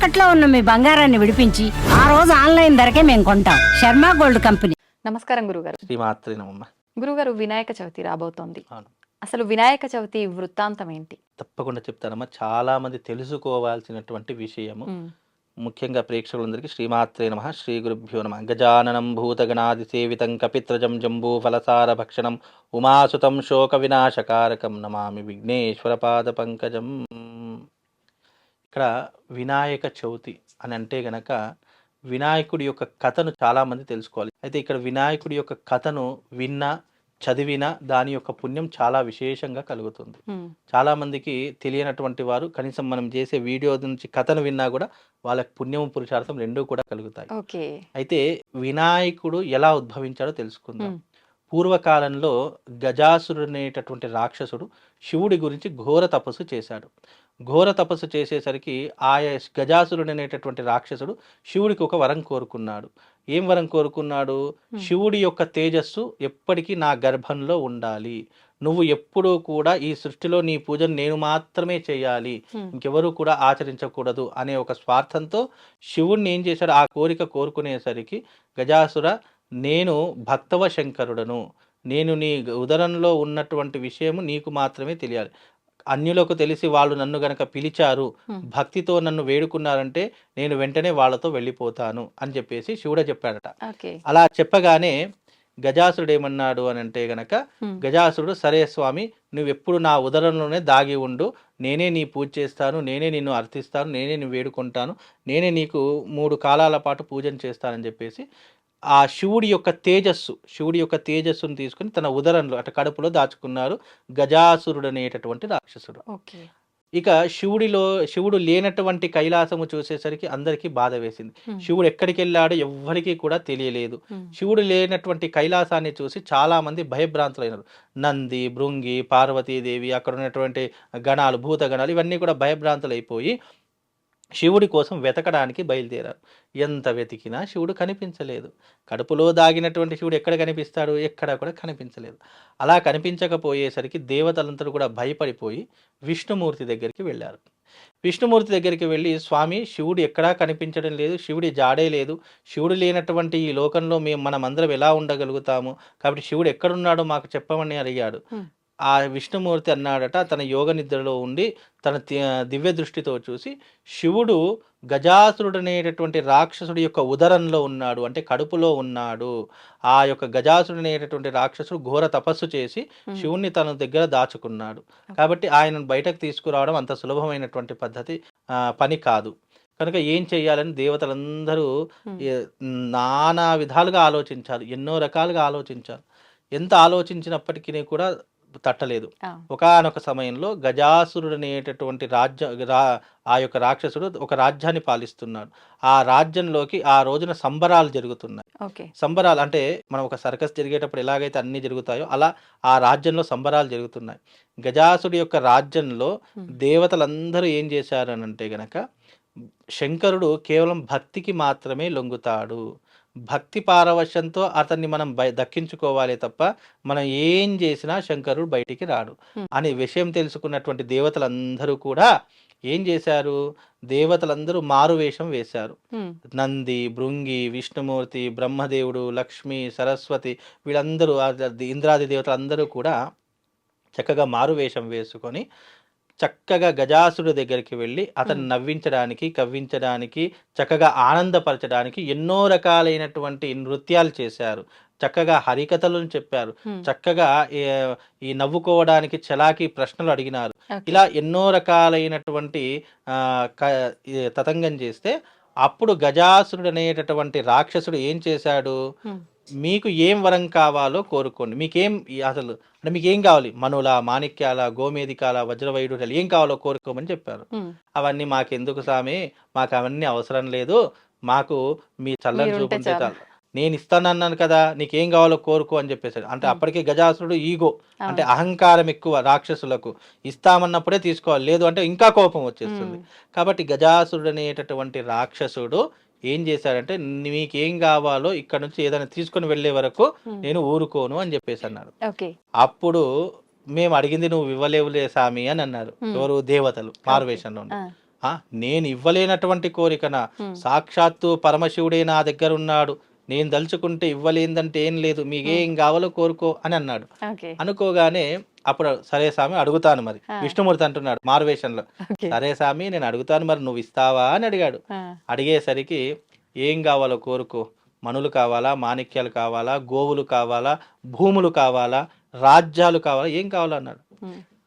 తాకట్లో ఉన్న మీ బంగారాన్ని విడిపించి ఆ రోజు ఆన్లైన్ ధరకే మేము కొంటాం. Sharma gold company. నమస్కారం గురుగారు. గురుగారు వినాయక చవితి రాబోతోంది. అసలు వినాయక చవితి వృత్తాంతం ఏంటి? తప్పకుండా చెప్తానమ్మా. చాలా మంది తెలుసుకోవాల్సినటువంటి విషయము. ముఖ్యంగా ప్రేక్షకులందరికీ శ్రీమాత్రే నమ. శ్రీ గురుభ్యో నమ. గజాననం భూతగణాది సేవితం కపిత్రజం జంబూ ఫలసార భక్షణం ఉమాసుతం శోక వినాశకారకం నమామి విఘ్నేశ్వర పాద పంకజం. ఇక్కడ వినాయక చవితి అని అంటే గనక వినాయకుడి యొక్క కథను చాలామంది తెలుసుకోవాలి. అయితే ఇక్కడ వినాయకుడి యొక్క కథను విన్నా చదివినా దాని యొక్క పుణ్యం చాలా విశేషంగా కలుగుతుంది. చాలా మందికి తెలియనటువంటి వారు కనీసం మనం చేసే వీడియో నుంచి కథను విన్నా కూడా వాళ్ళకి పుణ్యం పురుషార్థం రెండూ కూడా కలుగుతాయి. అయితే వినాయకుడు ఎలా ఉద్భవించాడో తెలుసుకుందాం. పూర్వకాలంలో గజాసురుడు అనేటటువంటి రాక్షసుడు శివుడి గురించి ఘోర తపస్సు చేశాడు. ఘోర తపస్సు చేసేసరికి ఆయా గజాసురుడు అనేటటువంటి రాక్షసుడు శివుడికి ఒక వరం కోరుకున్నాడు. ఏం వరం కోరుకున్నాడు? శివుడి యొక్క తేజస్సు ఎప్పటికీ నా గర్భంలో ఉండాలి. నువ్వు ఎప్పుడూ కూడా ఈ సృష్టిలో నీ పూజను నేను మాత్రమే చేయాలి. ఇంకెవరు కూడా ఆచరించకూడదు అనే ఒక స్వార్థంతో శివుణ్ణి ఏం చేశాడు? ఆ కోరిక కోరుకునేసరికి గజాసుర నేను భక్తవ శంకరుడను నేను నీ ఉదరంలో ఉన్నటువంటి విషయము నీకు మాత్రమే తెలియాలి. అన్యులకు తెలిసి వాళ్ళు నన్ను గనక పిలిచారు. భక్తితో నన్ను వేడుకున్నారంటే నేను వెంటనే వాళ్ళతో వెళ్ళిపోతాను అని చెప్పేసి శివుడే చెప్పాడట. అలా చెప్పగానే గజాసురుడు ఏమన్నాడు అని అంటే గనక గజాసురుడు సరే స్వామి నువ్వు ఎప్పుడు నా ఉదరంలోనే దాగి ఉండు నేనే నీ పూజ చేస్తాను నేనే నిన్ను అర్థిస్తాను నేనే నిన్ను వేడుకుంటాను నేనే నీకు మూడు కాలాల పాటు పూజన చేస్తానని చెప్పేసి ఆ శివుడి యొక్క తేజస్సు శివుడి యొక్క తేజస్సును తీసుకుని తన ఉదరంలో అటు కడుపులో దాచుకున్నారు గజాసురుడు అనేటటువంటి రాక్షసుడు ఇక శివుడిలో శివుడు లేనటువంటి కైలాసము చూసేసరికి అందరికీ బాధ వేసింది. శివుడు ఎక్కడికి వెళ్ళాడో ఎవ్వరికీ కూడా తెలియలేదు. శివుడు లేనటువంటి కైలాసాన్ని చూసి చాలా మంది భయభ్రాంతులైనారు. నంది భృంగి పార్వతీదేవి అక్కడ ఉన్నటువంటి గణాలు భూత గణాలు ఇవన్నీ కూడా భయభ్రాంతులైపోయి శివుడి కోసం వెతకడానికి బయలుదేరారు. ఎంత వెతికినా శివుడు కనిపించలేదు. కడుపులో దాగినటువంటి శివుడు ఎక్కడ కనిపిస్తాడు? ఎక్కడ కూడా కనిపించలేదు. అలా కనిపించకపోయేసరికి దేవతలందరూ కూడా భయపడిపోయి విష్ణుమూర్తి దగ్గరికి వెళ్ళారు. విష్ణుమూర్తి దగ్గరికి వెళ్ళి స్వామి శివుడు ఎక్కడా కనిపించడం లేదు. శివుడి జాడే లేదు. శివుడు లేనటువంటి ఈ లోకంలో మేము మనమందరం ఎలా ఉండగలుగుతాము? కాబట్టి శివుడు ఎక్కడున్నాడో మాకు చెప్పమని అడిగాడు. ఆ విష్ణుమూర్తి అన్నాడట తన యోగ నిద్రలో ఉండి తన దివ్య దృష్టితో చూసి శివుడు గజాసురుడు అనేటటువంటి రాక్షసుడి యొక్క ఉదరంలో ఉన్నాడు అంటే కడుపులో ఉన్నాడు. ఆ యొక్క గజాసురుడు అనేటటువంటి రాక్షసుడు ఘోర తపస్సు చేసి శివుణ్ణి తన దగ్గర దాచుకున్నాడు. కాబట్టి ఆయనను బయటకు తీసుకురావడం అంత సులభమైనటువంటి పద్ధతి పని కాదు. కనుక ఏం చేయాలని దేవతలందరూ నానా విధాలుగా ఆలోచించారు ఎన్నో రకాలుగా ఆలోచించారు. ఎంత ఆలోచించినప్పటికీ కూడా తట్టలేదు. ఒకానొక సమయంలో గజాసురుడు అనేటటువంటి రాజ్య రా ఆ యొక్క రాక్షసుడు ఒక రాజ్యాన్ని పాలిస్తున్నాడు. ఆ రాజ్యంలోకి ఆ రోజున సంబరాలు జరుగుతున్నాయి. సంబరాలు అంటే మనం ఒక సర్కస్ జరిగేటప్పుడు ఎలాగైతే అన్ని జరుగుతాయో అలా ఆ రాజ్యంలో సంబరాలు జరుగుతున్నాయి. గజాసుడి యొక్క రాజ్యంలో దేవతలందరూ ఏం చేశారు అని అంటే గనక శంకరుడు కేవలం భక్తికి మాత్రమే లొంగుతాడు. భక్తి పారవశ్యంతో అతన్ని మనం దక్కించుకోవాలి తప్ప మనం ఏం చేసినా శంకరుడు బయటికి రాడు. అనే విషయం తెలుసుకున్నటువంటి దేవతలందరూ కూడా ఏం చేశారు? దేవతలందరూ మారువేషం వేశారు. ఉమ్, నంది భృంగి విష్ణుమూర్తి బ్రహ్మదేవుడు లక్ష్మి సరస్వతి వీళ్ళందరూ ఇంద్రాది దేవతలందరూ కూడా చక్కగా మారువేషం వేసుకొని చక్కగా గజాసుడు దగ్గరికి వెళ్ళి అతన్ని మ్. నవ్వించడానికి కవ్వించడానికి చక్కగా ఆనందపరచడానికి ఎన్నో రకాలైనటువంటి నృత్యాలు చేశారు. చక్కగా హరికథలను చెప్పారు. చక్కగా ఈ నవ్వుకోవడానికి చలాకి ప్రశ్నలు అడిగినారు. ఇలా ఎన్నో రకాలైనటువంటి తతంగం చేస్తే అప్పుడు గజాసురుడు అనేటటువంటి రాక్షసుడు ఏం చేశాడు? మీకు ఏం వరం కావాలో కోరుకోండి. మీకేం అసలు అంటే మీకు ఏం కావాలి? మనుల మాణిక్యాల గోమేదికాల వజ్రవైడూర్యాలు ఏం కావాలో కోరుకోమని చెప్పారు. అవన్నీ మాకెందుకు సామి? మాకు అవన్నీ అవసరం లేదు. మాకు మీ చల్లని చూపుంటే చాలు. నేను ఇస్తానన్నాను కదా నీకేం కావాలో కోరుకో అని చెప్పేసాడు. అంటే. అప్పటికే గజాసురుడు ఈగో. అంటే అహంకారం ఎక్కువ రాక్షసులకు. ఇస్తామన్నప్పుడే తీసుకోవాలి. లేదు అంటే ఇంకా కోపం వచ్చేస్తుంది. కాబట్టి గజాసురుడు అనేటటువంటి రాక్షసుడు ఏం చేశాడంటే మీకేం కావాలో ఇక్కడ నుంచి ఏదైనా తీసుకొని వెళ్ళే వరకు నేను ఊరుకోను అని చెప్పేసి అన్నాడు అప్పుడు మేము అడిగింది నువ్వు ఇవ్వలేవులే సామి అని అన్నారు. ఎవరు? దేవతలు మారువేషంలో నేను ఇవ్వలేనటువంటి కోరికనా. సాక్షాత్తు పరమశివుడే నా దగ్గర ఉన్నాడు. నేను దలుచుకుంటే ఇవ్వలేదంటే ఏం లేదు మీకేం కావాలో కోరుకో అని అన్నాడు. అనుకోగానే అప్పుడు సరే స్వామి అడుగుతాను మరి. విష్ణుమూర్తి అంటున్నాడు మారువేషంలో. సరే స్వామి నేను అడుగుతాను మరి నువ్వు ఇస్తావా అని అడిగాడు. అడిగేసరికి ఏం కావాలో కోరుకో. మనులు కావాలా మాణిక్యాలు కావాలా గోవులు కావాలా భూములు కావాలా రాజ్యాలు కావాలా ఏం కావాలో అన్నాడు.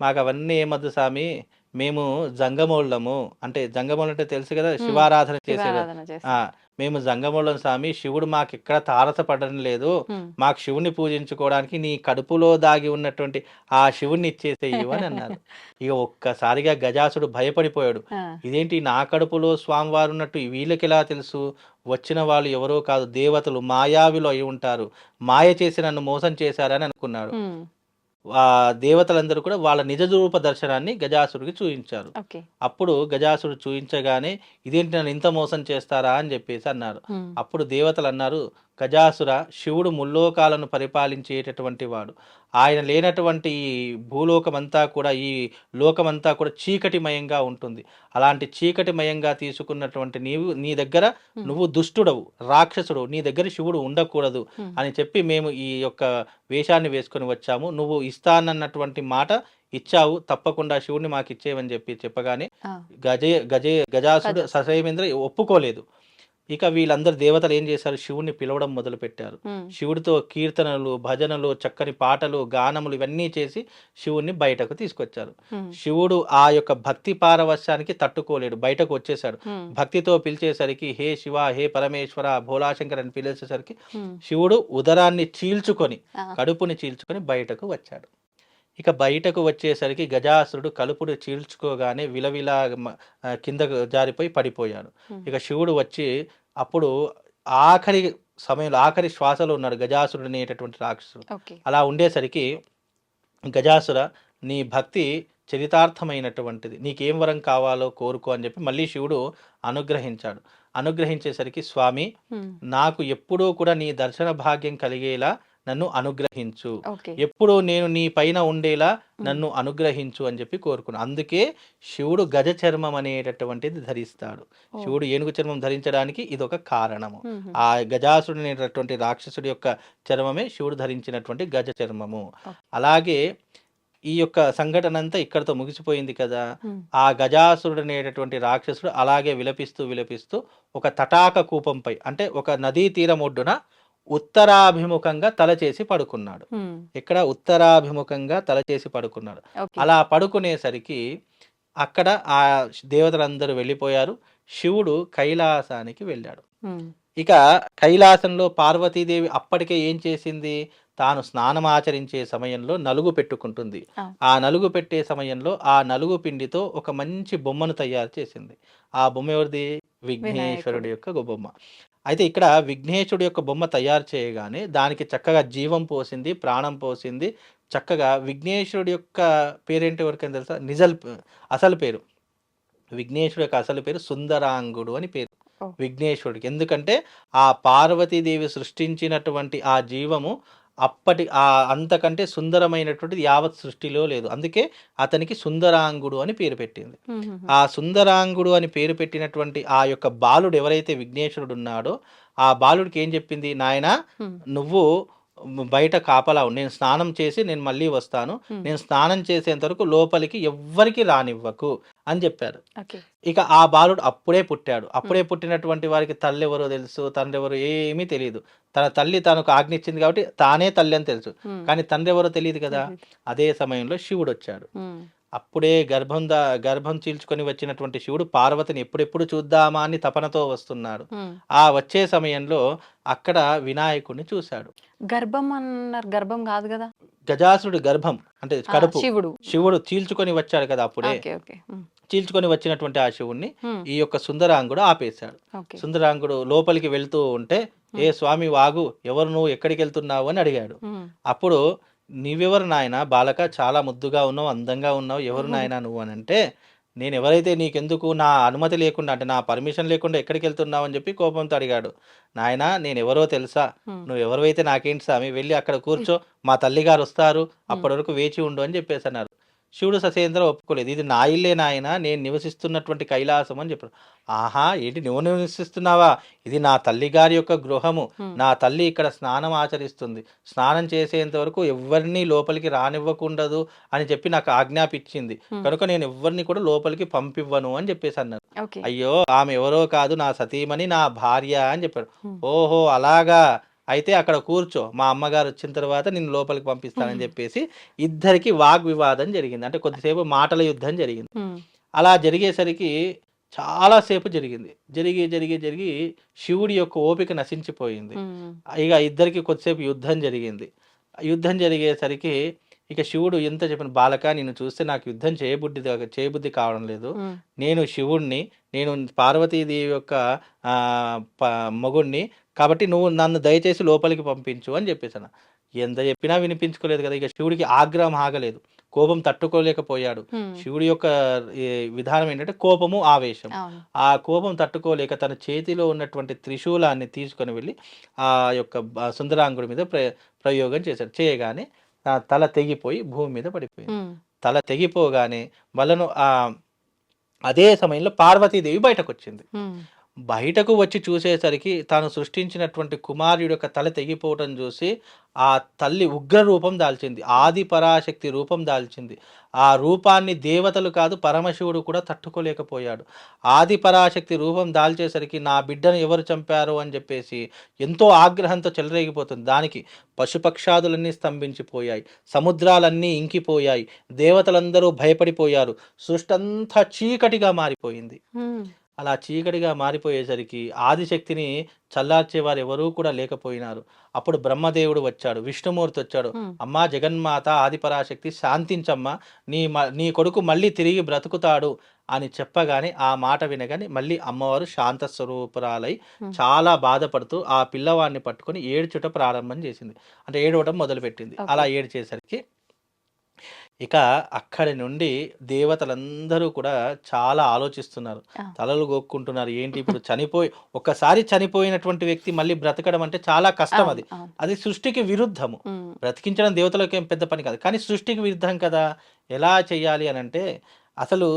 మాకు అవన్నీ ఏమద్దు స్వామి మేము జంగమోళ్ళము. అంటే జంగమోళ్ళు అంటే తెలుసు కదా శివారాధన చేసేది మేము జంగమోళ్ళం స్వామి శివుడు మాకు ఎక్కడ తారసపడడం లేదు. మాకు శివుని పూజించుకోవడానికి నీ కడుపులో దాగి ఉన్నటువంటి ఆ శివుణ్ణి ఇచ్చేసేయు అని అన్నారు. ఇక ఒక్కసారిగా గజాసుడు భయపడిపోయాడు. ఇదేంటి నా కడుపులో స్వామివారు ఉన్నట్టు వీళ్ళకి ఎలా తెలుసు? వచ్చిన వాళ్ళు ఎవరో కాదు దేవతలు మాయావిలో అయి ఉంటారు. మాయ చేసి నన్ను మోసం చేశారని అనుకున్నాడు. దేవతలందరూ కూడా వాళ్ళ నిజ రూప దర్శనాన్ని గజాసుడికి చూపించారు అప్పుడు గజాసుడు చూపించగానే ఇదేంటి నన్ను ఇంత మోసం చేస్తారా? అని చెప్పేసి అన్నారు. అప్పుడు దేవతలు అన్నారు గజాసుర శివుడు ముల్లోకాలను పరిపాలించేటటువంటి వాడు. ఆయన లేనటువంటి ఈ భూలోకమంతా కూడా ఈ లోకమంతా కూడా చీకటిమయంగా ఉంటుంది. అలాంటి చీకటిమయంగా తీసుకున్నటువంటి నీవు నీ దగ్గర నువ్వు దుష్టుడవు రాక్షసుడు నీ దగ్గర శివుడు ఉండకూడదు. అని చెప్పి మేము ఈ యొక్క వేషాన్ని వేసుకొని వచ్చాము. నువ్వు ఇస్తానన్నటువంటి మాట ఇచ్చావు. తప్పకుండా శివుడిని మాకు ఇచ్చేవని చెప్పి చెప్పగానే గజే గజే గజాసుడు ససేమేంద్ర ఒప్పుకోలేదు. ఇక వీళ్ళందరు దేవతలు ఏం చేశారు? శివుణ్ణి పిలవడం మొదలు పెట్టారు శివుడితో కీర్తనలు భజనలు చక్కని పాటలు గానములు ఇవన్నీ చేసి శివుణ్ణి బయటకు తీసుకొచ్చారు. శివుడు ఆ యొక్క భక్తి పారవశ్యానికి తట్టుకోలేడు బయటకు వచ్చేసాడు భక్తితో పిలిచేసరికి హే శివ హే పరమేశ్వర భోలాశంకర్ అని పిలిచేసరికి శివుడు ఉదరాన్ని చీల్చుకొని కడుపుని చీల్చుకొని బయటకు వచ్చాడు. ఇక బయటకు వచ్చేసరికి గజాసురుడు కలుపుని చీల్చుకోగానే విలవిలా కిందకు జారిపోయి పడిపోయాడు. ఇక శివుడు వచ్చి అప్పుడు ఆఖరి సమయంలో ఆఖరి శ్వాసలో ఉన్నాడు గజాసురుడు అనేటటువంటి రాక్షసుడు. అలా ఉండేసరికి గజాసుర నీ భక్తి చరితార్థమైనటువంటిది. నీకేం వరం కావాలో కోరుకో అని చెప్పి మళ్ళీ శివుడు అనుగ్రహించాడు. అనుగ్రహించేసరికి స్వామి నాకు ఎప్పుడూ కూడా నీ దర్శన భాగ్యం కలిగేలా నన్ను అనుగ్రహించు. ఎప్పుడూ నేను నీ పైన ఉండేలా నన్ను అనుగ్రహించు అని చెప్పి కోరుకున్నాను అందుకే శివుడు గజ చర్మం అనేటటువంటిది ధరిస్తాడు. శివుడు ఏనుగు చర్మం ధరించడానికి ఇది ఒక కారణము ఆ గజాసుడు అనేటటువంటి రాక్షసుడి యొక్క చర్మమే శివుడు ధరించినటువంటి గజ చర్మము. అలాగే ఈ యొక్క సంఘటన అంతా ఇక్కడతో ముగిసిపోయింది కదా. ఆ గజాసురుడు అనేటటువంటి రాక్షసుడు అలాగే విలపిస్తూ విలపిస్తూ ఒక తటాక కూపంపై అంటే ఒక నదీ తీరం ఒడ్డున ఉత్తరాభిముఖంగా తల చేసి పడుకున్నాడు ఇక్కడ ఉత్తరాభిముఖంగా తల చేసి పడుకున్నాడు అలా పడుకునేసరికి అక్కడ ఆ దేవతలందరూ వెళ్ళిపోయారు. శివుడు కైలాసానికి వెళ్ళాడు. ఇక కైలాసంలో పార్వతీదేవి అప్పటికే ఏం చేసింది? తాను స్నానం ఆచరించే సమయంలో నలుగు పెట్టుకుంటుంది. ఆ. నలుగు పెట్టే సమయంలో ఆ నలుగు పిండితో ఒక మంచి బొమ్మను తయారు చేసింది. ఆ బొమ్మ ఎవరిది? విఘ్నేశ్వరుడి యొక్క బొమ్మ అయితే ఇక్కడ విఘ్నేశ్వరుడి యొక్క బొమ్మ తయారు చేయగానే దానికి చక్కగా జీవం పోసింది ప్రాణం పోసింది. చక్కగా విఘ్నేశ్వరుడి యొక్క పేరేంటి ఎవరికైనా తెలుసా? నిజల్ అసలు పేరు. విఘ్నేశ్వరుడి యొక్క అసలు పేరు సుందరాంగుడు అని పేరు. విఘ్నేశ్వరుడికి ఎందుకంటే ఆ పార్వతీదేవి సృష్టించినటువంటి ఆ జీవము అప్పటి ఆ అంతకంటే సుందరమైనటువంటిది యావత్ సృష్టిలో లేదు. అందుకే అతనికి సుందరాంగుడు అని పేరు పెట్టింది. ఆ సుందరాంగుడు అని పేరు పెట్టినటువంటి ఆ యొక్క బాలుడు ఎవరైతే విఘ్నేశ్వరుడు ఉన్నాడో ఆ బాలుడికి ఏం చెప్పింది? నాయన నువ్వు బయట కాపలా ఉండు. నేను స్నానం చేసి నేను మళ్ళీ వస్తాను. నేను స్నానం చేసేంత వరకు లోపలికి ఎవ్వరికి రానివ్వకు. అని చెప్పారు. ఇక ఆ బాలుడు అప్పుడే పుట్టాడు. అప్పుడే పుట్టినటువంటి వారికి తల్లి ఎవరో తెలుసు తండ్రి ఎవరో ఏమీ తెలియదు తన తల్లి తనకు ఆజ్ఞ ఇచ్చింది కాబట్టి తానే తల్లి అని తెలుసు. కానీ తండ్రి ఎవరో తెలియదు కదా. అదే సమయంలో శివుడు వచ్చాడు. అప్పుడే గర్భం దా గర్భం చీల్చుకొని వచ్చినటువంటి శివుడు పార్వతిని ఎప్పుడెప్పుడు చూద్దామా అని తపనతో వస్తున్నాడు. ఆ వచ్చే సమయంలో అక్కడ వినాయకుడిని చూశాడు. గర్భం అన్నారు గర్భం కాదు కదా? గజాసురుడి గర్భం అంటే కడుపు. శివుడు. శివుడు చీల్చుకొని వచ్చాడు కదా అప్పుడే. చీల్చుకొని వచ్చినటువంటి ఆ శివుణ్ణి ఈ యొక్క సుందరాంగుడు ఆపేశాడు. సుందరాంగుడు లోపలికి వెళ్తూ ఉంటే ఏ స్వామి వాగు ఎవరు నువ్వు ఎక్కడికి వెళ్తున్నావు? అని అడిగాడు. అప్పుడు నీవెవరు నాయన? బాలక చాలా ముద్దుగా ఉన్నావు అందంగా ఉన్నావు. ఎవరు నాయన నువ్వు అని అంటే నేను ఎవరైతే నీకెందుకు నా అనుమతి లేకుండా అంటే నా పర్మిషన్ లేకుండా ఎక్కడికి వెళ్తున్నావు అని చెప్పి కోపంతో అడిగాడు. నాయన నేను ఎవరో తెలుసా? నువ్వు ఎవరైతే నాకేంటి స్వామి? వెళ్ళి అక్కడ కూర్చో మా తల్లిగారు వస్తారు అప్పటి వరకు వేచి ఉండు అని చెప్పేసి అన్నారు. శివుడు ససేంద్ర ఒప్పుకోలేదు. ఇది నా ఇల్లే నాయన నేను నివసిస్తున్నటువంటి కైలాసం అని చెప్పారు. ఆహా ఏంటి నువ్వు నివసిస్తున్నావా? ఇది నా తల్లి గారి యొక్క గృహము. నా తల్లి ఇక్కడ స్నానం ఆచరిస్తుంది. స్నానం చేసేంత వరకు ఎవరిని లోపలికి రానివ్వకుండదు అని చెప్పి నాకు ఆజ్ఞాపించింది. కనుక నేను ఎవరిని కూడా లోపలికి పంపివ్వను అని చెప్పేసి అన్నాను. ఓకే. అయ్యో ఆమె ఎవరో కాదు నా సతీమణి నా భార్య అని చెప్పాడు Hmm. ఓహో అలాగా? అయితే అక్కడ కూర్చో మా అమ్మగారు వచ్చిన తర్వాత నిన్ను లోపలికి పంపిస్తానని. చెప్పేసి ఇద్దరికి వాగ్వివాదం జరిగింది. అంటే కొద్దిసేపు మాటల యుద్ధం జరిగింది. అలా జరిగేసరికి చాలాసేపు జరిగింది. జరిగి జరిగి జరిగి శివుడి యొక్క ఓపిక నశించిపోయింది. ఇక ఇద్దరికి కొద్దిసేపు యుద్ధం జరిగింది. యుద్ధం జరిగేసరికి ఇక శివుడు ఎంత చెప్పిన బాలక నిన్ను చూస్తే నాకు యుద్ధం చేయబుద్ధి చేయబుద్ధి కావడం లేదు. నేను శివుణ్ణి నేను పార్వతీదేవి యొక్క మగుణ్ణి కాబట్టి నువ్వు నన్ను దయచేసి లోపలికి పంపించు అని చెప్పేసాను ఎంత చెప్పినా వినిపించుకోలేదు కదా ఇక శివుడికి ఆగ్రహం ఆగలేదు. కోపం తట్టుకోలేకపోయాడు. శివుడి యొక్క విధానం ఏంటంటే కోపము ఆవేశం. ఆ కోపం తట్టుకోలేక తన చేతిలో ఉన్నటువంటి త్రిశూలాన్ని తీసుకొని వెళ్ళి ఆ యొక్క సుందరాంగుడి మీద ప్ర ప్రయోగం చేశాడు. చేయగానే ఆ తల తెగిపోయి భూమి మీద పడిపోయింది. తల తెగిపోగానే వాళ్ళను ఆ అదే సమయంలో పార్వతీదేవి బయటకు వచ్చింది బయటకు వచ్చి చూసేసరికి తాను సృష్టించినటువంటి కుమారుడు యొక్క తల తెగిపోవటం చూసి ఆ తల్లి ఉగ్ర రూపం దాల్చింది ఆది పరాశక్తి రూపం దాల్చింది. ఆ రూపాన్ని దేవతలు కాదు పరమశివుడు కూడా తట్టుకోలేకపోయాడు. ఆది పరాశక్తి రూపం దాల్చేసరికి నా బిడ్డను ఎవరు చంపారు అని చెప్పేసి ఎంతో ఆగ్రహంతో చెలరేగిపోతుంది. దానికి పశుపక్షాదులన్నీ స్తంభించిపోయాయి సముద్రాలన్నీ ఇంకిపోయాయి దేవతలందరూ భయపడిపోయారు. సృష్టంతా చీకటిగా మారిపోయింది. అలా చీకటిగా మారిపోయేసరికి ఆదిశక్తిని చల్లార్చేవారు ఎవరూ కూడా లేకపోయినారు అప్పుడు బ్రహ్మదేవుడు వచ్చాడు విష్ణుమూర్తి వచ్చాడు. అమ్మా జగన్మాత ఆదిపరాశక్తి శాంతించమ్మా నీ మ- నీ కొడుకు మళ్ళీ తిరిగి బ్రతుకుతాడు అని చెప్పగానే ఆ మాట వినగానే మళ్ళీ అమ్మవారు శాంత స్వరూపురాలై. చాలా బాధపడుతూ ఆ పిల్లవాడిని పట్టుకొని ఏడ్చుట ప్రారంభం చేసింది అంటే ఏడవటం మొదలుపెట్టింది. అలా ఏడ్చేసరికి ఇక అక్కడి నుండి దేవతలందరూ కూడా చాలా ఆలోచిస్తున్నారు. తలలు గోక్కుంటున్నారు. ఏంటి ఇప్పుడు చనిపోయి ఒక్కసారి చనిపోయినటువంటి వ్యక్తి మళ్ళీ బ్రతకడం అంటే చాలా కష్టం అది. అది సృష్టికి విరుద్ధము. బ్రతికించడం దేవతలకు ఏం పెద్ద పని కాదు. కానీ సృష్టికి విరుద్ధం కదా. ఎలా చేయాలి అని అంటే అసలు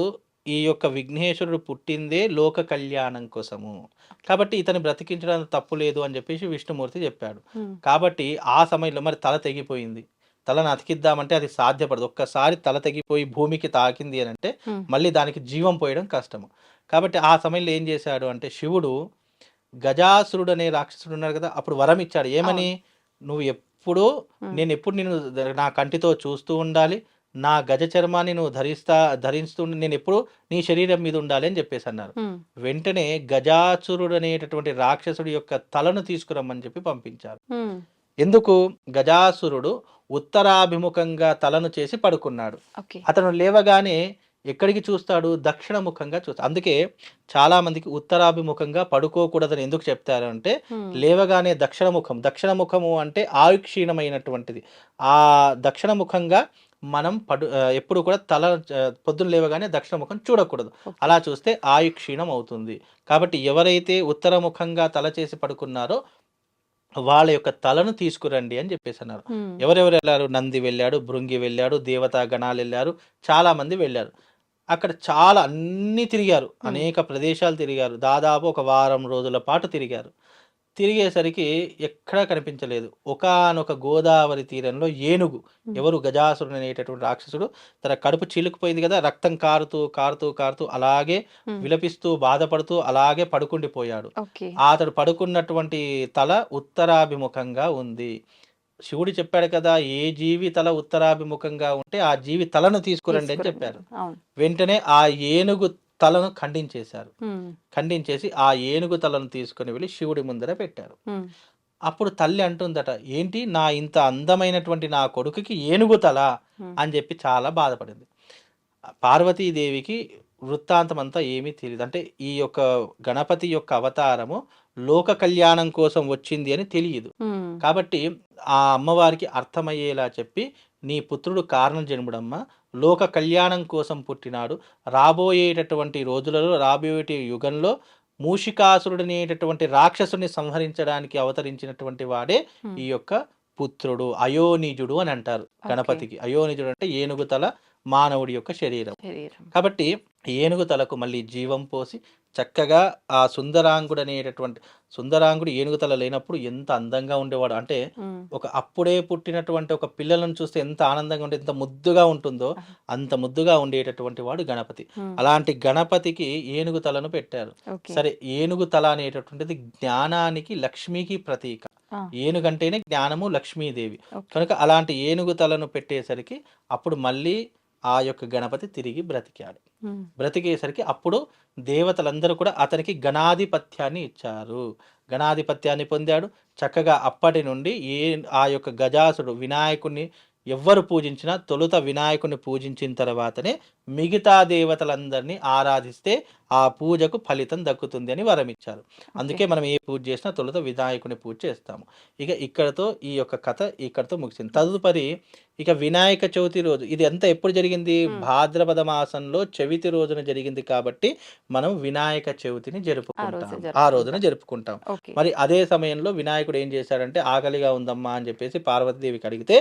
ఈ యొక్క విఘ్నేశ్వరుడు పుట్టిందే లోక కళ్యాణం కోసము. కాబట్టి ఇతని బ్రతికించడం తప్పు లేదు అని చెప్పేసి విష్ణుమూర్తి చెప్పాడు. కాబట్టి ఆ సమయంలో మరి తల తెగిపోయింది. తలను అతికిద్దామంటే అది సాధ్యపడదు. ఒక్కసారి తల తెగిపోయి భూమికి తాకింది అని అంటే మళ్ళీ దానికి జీవం పోయడం కష్టము. కాబట్టి ఆ సమయంలో ఏం చేశాడు అంటే శివుడు గజాసురుడు అనే రాక్షసుడు ఉన్నాడు కదా అప్పుడు వరం ఇచ్చాడు. ఏమని? నువ్వు ఎప్పుడు. నేను ఎప్పుడు నేను నా కంటితో చూస్తూ ఉండాలి నా గజ చర్మాన్ని నువ్వు ధరిస్తా ధరిస్తూ ఉండి నేను ఎప్పుడు నీ శరీరం మీద ఉండాలి అని చెప్పేసి అన్నారు. వెంటనే గజాసురుడు అనేటటువంటి రాక్షసుడి యొక్క తలను తీసుకురమ్మని చెప్పి పంపించారు. ఎందుకు గజాసురుడు ఉత్తరాభిముఖంగా తలను చేసి పడుకున్నాడు. అతను లేవగానే ఎక్కడికి చూస్తాడు? దక్షిణముఖంగా చూస్తాడు అందుకే చాలా మందికి ఉత్తరాభిముఖంగా పడుకోకూడదని ఎందుకు చెప్తారు అంటే లేవగానే దక్షిణముఖం దక్షిణముఖము అంటే ఆయుక్షీణమైనటువంటిది. ఆ దక్షిణముఖంగా మనం పడు ఎప్పుడు కూడా తల ఆ, పొద్దున్న లేవగానే దక్షిణముఖం చూడకూడదు. అలా చూస్తే ఆయుక్షీణం అవుతుంది. కాబట్టి ఎవరైతే ఉత్తరముఖంగా తల చేసి పడుకున్నారో వాళ్ళ యొక్క తలను తీసుకురండి అని చెప్పేసి అన్నారు. ఎవరెవరు వెళ్ళారు? నంది వెళ్ళాడు భృంగి వెళ్ళాడు దేవతా గణాలు వెళ్ళారు చాలా మంది వెళ్ళారు. అక్కడ చాలా అన్ని తిరిగారు. అనేక ప్రదేశాలు తిరిగారు. దాదాపు ఒక వారం రోజుల పాటు తిరిగారు. తిరిగేసరికి ఎక్కడా కనిపించలేదు. ఒకానొక గోదావరి తీరంలో ఏనుగు ఎవరు గజాసురుడు అనేటటువంటి రాక్షసుడు తన కడుపు చీలుకుపోయింది కదా రక్తం కారుతూ కారుతూ కారుతూ అలాగే విలపిస్తూ బాధపడుతూ అలాగే పడుకుండిపోయాడు. అతడు పడుకున్నటువంటి తల ఉత్తరాభిముఖంగా ఉంది. శివుడు చెప్పాడు కదా ఏ జీవి తల ఉత్తరాభిముఖంగా ఉంటే ఆ జీవి తలను తీసుకురండి అని. చెప్పారు. వెంటనే ఆ ఏనుగు తలను ఖండించేశారు. ఖండించేసి ఆ ఏనుగు తలను తీసుకొని వెళ్ళి శివుడి ముందర పెట్టారు. అప్పుడు తల్లి అంటుందట ఏంటి? నా ఇంత అందమైనటువంటి నా కొడుకుకి ఏనుగు తల? అని చెప్పి చాలా బాధపడింది. పార్వతీదేవికి వృత్తాంతం అంతా ఏమీ తెలియదు అంటే ఈ యొక్క గణపతి యొక్క అవతారము లోక కళ్యాణం కోసం వచ్చింది అని తెలియదు. కాబట్టి ఆ అమ్మవారికి అర్థమయ్యేలా చెప్పి నీ పుత్రుడు కారణ జన్ముడమ్మ లోక కళ్యాణం కోసం పుట్టినాడు. రాబోయేటటువంటి రోజులలో రాబోయే యుగంలో మూషికాసురుడనేటటువంటి రాక్షసుని సంహరించడానికి అవతరించినటువంటి వాడే ఈ యొక్క పుత్రుడు అయోనిజుడు అని అంటారు. గణపతికి. అయోనిజుడు అంటే ఏనుగు తల మానవుడి యొక్క శరీరం. కాబట్టి ఏనుగు తలకు మళ్ళీ జీవం పోసి చక్కగా ఆ సుందరాంగుడు అనేటటువంటి సుందరాంగుడు ఏనుగు తల లేనప్పుడు ఎంత అందంగా ఉండేవాడు అంటే. ఒక అప్పుడే పుట్టినటువంటి ఒక పిల్లలను చూస్తే ఎంత ఆనందంగా ఉంటే ఎంత ముద్దుగా ఉంటుందో అంత ముద్దుగా ఉండేటటువంటి వాడు గణపతి. అలాంటి గణపతికి ఏనుగు తలను పెట్టారు సరే ఏనుగు తల అనేటటువంటిది జ్ఞానానికి లక్ష్మికి ప్రతీక. ఏనుగంటేనే జ్ఞానము లక్ష్మీదేవి. కనుక అలాంటి ఏనుగు తలను పెట్టేసరికి అప్పుడు మళ్ళీ ఆ యొక్క గణపతి తిరిగి బ్రతికాడు. బ్రతికేసరికి అప్పుడు దేవతలందరూ కూడా అతనికి గణాధిపత్యాన్ని ఇచ్చారు. గణాధిపత్యాన్ని పొందాడు. చక్కగా అప్పటి నుండి ఏ ఆ యొక్క గజాసుడు వినాయకుడిని ఎవ్వరు పూజించినా తొలుత వినాయకుడిని పూజించిన తర్వాతనే మిగతా దేవతలందరినీ ఆరాధిస్తే ఆ పూజకు ఫలితం దక్కుతుంది అని వరం ఇచ్చారు అందుకే మనం ఏ పూజ చేసినా తొలుత వినాయకుని పూజ చేస్తాము. ఇక ఇక్కడతో ఈ యొక్క కథ ఇక్కడతో ముగిసింది. తదుపరి ఇక వినాయక చవితి రోజు ఇది ఎంత ఎప్పుడు జరిగింది. భాద్రపద మాసంలో చవితి రోజున జరిగింది కాబట్టి మనం వినాయక చవితిని జరుపుకుంటాం. ఆ. రోజున జరుపుకుంటాం మరి అదే సమయంలో వినాయకుడు ఏం చేశాడంటే ఆకలిగా ఉందమ్మా అని చెప్పేసి పార్వతీదేవికి అడిగితే.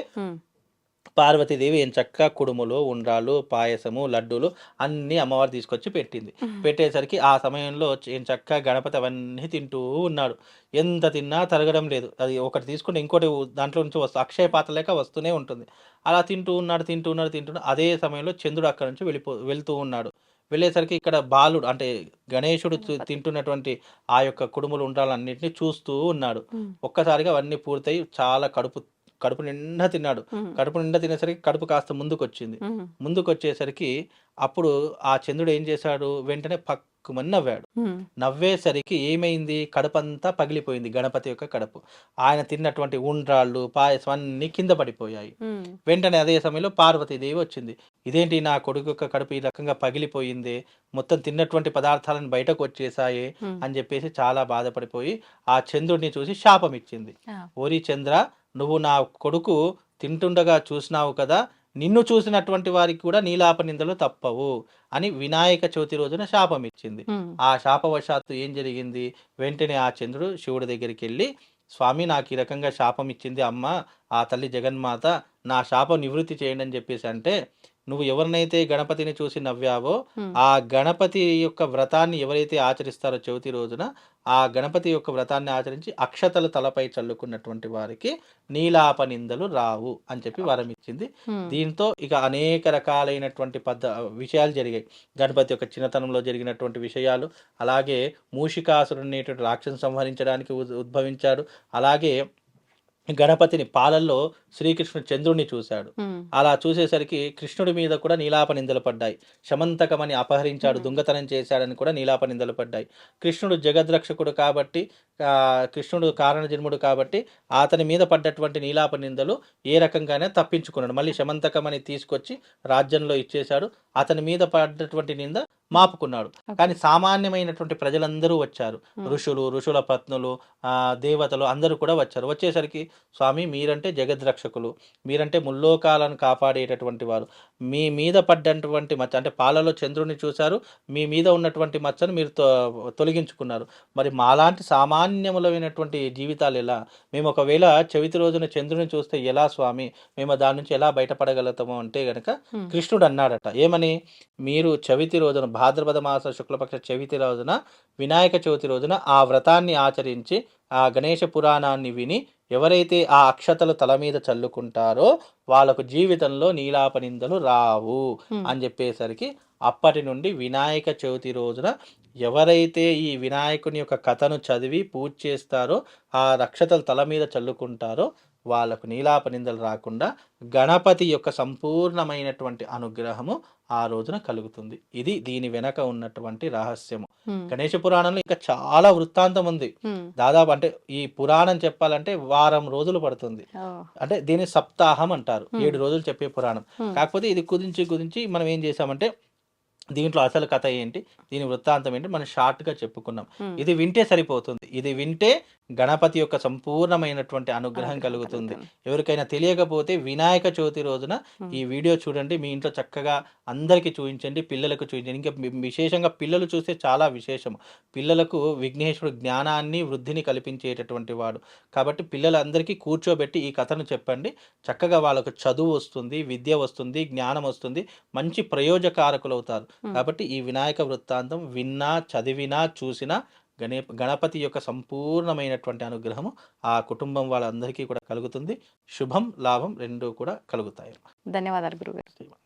పార్వతీదేవి ఏం చక్కగా కుడుములు ఉండ్రాళ్ళు పాయసము లడ్డూలు అన్నీ అమ్మవారు తీసుకొచ్చి పెట్టింది. పెట్టేసరికి ఆ సమయంలో ఏం చక్కగా గణపతి అవన్నీ తింటూ ఉన్నాడు. ఎంత తిన్నా తరగడం లేదు. అది ఒకటి తీసుకుంటే ఇంకోటి దాంట్లో నుంచి వస్తు అక్షయ పాత్ర లేక వస్తూనే ఉంటుంది. అలా తింటూ ఉన్నాడు తింటూ ఉన్నాడు తింటున్నాడు అదే సమయంలో చంద్రుడు అక్కడ నుంచి వెళ్ళిపో వెళ్తూ ఉన్నాడు. వెళ్ళేసరికి ఇక్కడ బాలుడు అంటే గణేశుడు తింటున్నటువంటి ఆ యొక్క కుడుములు ఉండాలన్నింటినీ చూస్తూ ఉన్నాడు. ఒక్కసారిగా అవన్నీ పూర్తయి చాలా కడుపు కడుపు నిండా తిన్నాడు. కడుపు నిండా తినేసరికి కడుపు కాస్త ముందుకు వచ్చింది. ముందుకు వచ్చేసరికి అప్పుడు ఆ చంద్రుడు ఏం చేశాడు వెంటనే పక్కుమని నవ్వాడు. నవ్వేసరికి ఏమైంది కడుపంతా పగిలిపోయింది గణపతి యొక్క కడుపు ఆయన తిన్నటువంటి ఉండ్రాళ్ళు పాయసం అన్నీ కింద పడిపోయాయి. వెంటనే అదే సమయంలో పార్వతీదేవి వచ్చింది ఇదేంటి నా కొడుకు యొక్క కడుపు ఈ రకంగా పగిలిపోయింది మొత్తం తిన్నటువంటి పదార్థాలను బయటకు వచ్చేసాయి. అని చెప్పేసి చాలా బాధపడిపోయి ఆ చంద్రుడిని చూసి శాపం ఇచ్చింది. ఓరి చంద్ర నువ్వు నా కొడుకు తింటుండగా చూసినావు కదా నిన్ను చూసినటువంటి వారికి కూడా నీలాప నిందలు తప్పవు అని వినాయక చవితి రోజున శాపం ఇచ్చింది. ఆ శాపవశాత్తు ఏం జరిగింది వెంటనే ఆ చంద్రుడు శివుడి దగ్గరికి వెళ్ళి స్వామి నాకు ఈ రకంగా శాపం ఇచ్చింది అమ్మ ఆ తల్లి జగన్మాత నా శాపం నివృత్తి చేయండి అని చెప్పేసి అంటే నువ్వు ఎవరినైతే గణపతిని చూసి నవ్వావో. ఆ గణపతి యొక్క వ్రతాన్ని ఎవరైతే ఆచరిస్తారో చవితి రోజున ఆ గణపతి యొక్క వ్రతాన్ని ఆచరించి అక్షతలు తలపై చల్లుకున్నటువంటి వారికి నీలాప నిందలు రావు అని చెప్పి వరం ఇచ్చింది. దీంతో ఇక అనేక రకాలైనటువంటి పద్ధ విషయాలు జరిగాయి గణపతి యొక్క చిన్నతనంలో జరిగినటువంటి విషయాలు అలాగే మూషికాసురుడు అనేటువంటి రాక్షసు సంహరించడానికి ఉద్- ఉద్భవించాడు అలాగే గణపతిని పాలల్లో శ్రీకృష్ణుడు చంద్రుడిని చూశాడు. అలా చూసేసరికి కృష్ణుడి మీద కూడా నీలాప నిందలు పడ్డాయి. శమంతకమని అపహరించాడు దొంగతనం చేశాడని కూడా నీలాప నిందలు పడ్డాయి. కృష్ణుడు జగద్రక్షకుడు కాబట్టి కృష్ణుడు కారణ జన్ముడు కాబట్టి అతని మీద పడ్డటువంటి నీలాప నిందలు ఏ రకంగానే తప్పించుకున్నాడు. మళ్ళీ శమంతకమని తీసుకొచ్చి రాజ్యంలో ఇచ్చేశాడు. అతని మీద పడ్డటువంటి నింద మాపుకున్నాడు. కానీ సామాన్యమైనటువంటి ప్రజలందరూ వచ్చారు. ఋషులు ఋషుల పత్నులు ఆ, దేవతలు అందరూ కూడా వచ్చారు. వచ్చేసరికి స్వామి మీరంటే జగద్రక్షకులు. మీరంటే ముల్లోకాలను కాపాడేటటువంటి వారు. మీ మీద పడ్డటువంటి మచ్చ అంటే పాలలో చంద్రుని చూశారు. మీ మీద ఉన్నటువంటి మచ్చను మీరు తొ- తొలగించుకున్నారు. మరి మాలాంటి సామాన్యములైనటువంటి జీవితాలు ఎలా? మేము ఒకవేళ చవితి రోజున చంద్రుని చూస్తే ఎలా స్వామి? మేము దాని నుంచి ఎలా బయటపడగలుగుతాము? అంటే గనక. కృష్ణుడు అన్నాడట ఏమని? మీరు చవితి రోజున భాద్రపద మాస శుక్లపక్ష చవితి రోజున వినాయక చవితి రోజున ఆ వ్రతాన్ని ఆచరించి ఆ గణేష పురాణాన్ని విని ఎవరైతే ఆ అక్షతలు తల మీద చల్లుకుంటారో వాళ్ళకు జీవితంలో నీలాప నిందలు రావు. అని చెప్పేసరికి అప్పటి నుండి వినాయక చవితి రోజున ఎవరైతే ఈ వినాయకుని యొక్క కథను చదివి పూజ చేస్తారో ఆ రక్షతలు తల మీద చల్లుకుంటారో వాళ్ళకు నీలాప నిందలు రాకుండా గణపతి యొక్క సంపూర్ణమైనటువంటి అనుగ్రహము ఆ రోజున కలుగుతుంది ఇది దీని వెనక ఉన్నటువంటి రహస్యము. గణేష పురాణంలో ఇంకా చాలా వృత్తాంతం ఉంది. దాదాపు అంటే ఈ పురాణం చెప్పాలంటే వారం రోజులు పడుతుంది. అంటే దీన్ని సప్తాహం అంటారు. ఏడు రోజులు చెప్పే పురాణం. కాకపోతే ఇది కుదించి కుదించి మనం ఏం చేసామంటే దీంట్లో అసలు కథ ఏంటి దీని వృత్తాంతం ఏంటి మనం షార్ట్గా చెప్పుకున్నాం ఉమ్. ఇది వింటే సరిపోతుంది ఇది వింటే గణపతి యొక్క సంపూర్ణమైనటువంటి అనుగ్రహం కలుగుతుంది. ఎవరికైనా తెలియకపోతే వినాయక చవితి రోజున. ఈ వీడియో చూడండి మీ ఇంట్లో చక్కగా అందరికీ చూపించండి పిల్లలకు చూపించండి. ఇంకా విశేషంగా పిల్లలు చూస్తే చాలా విశేషము పిల్లలకు విఘ్నేశ్వరుడు జ్ఞానాన్ని వృద్ధిని కల్పించేటటువంటి వాడు. కాబట్టి పిల్లలందరికీ కూర్చోబెట్టి ఈ కథను చెప్పండి. చక్కగా వాళ్ళకు చదువు వస్తుంది విద్య వస్తుంది జ్ఞానం వస్తుంది. మంచి ప్రయోజకారకులు అవుతారు. కాబట్టి ఈ వినాయక వృత్తాంతం విన్నా చదివినా చూసినా గణే గణపతి యొక్క సంపూర్ణమైనటువంటి అనుగ్రహము ఆ కుటుంబం వాళ్ళందరికీ కూడా కలుగుతుంది. శుభం లాభం రెండూ కూడా కలుగుతాయి. ధన్యవాదాలు గురుగారు.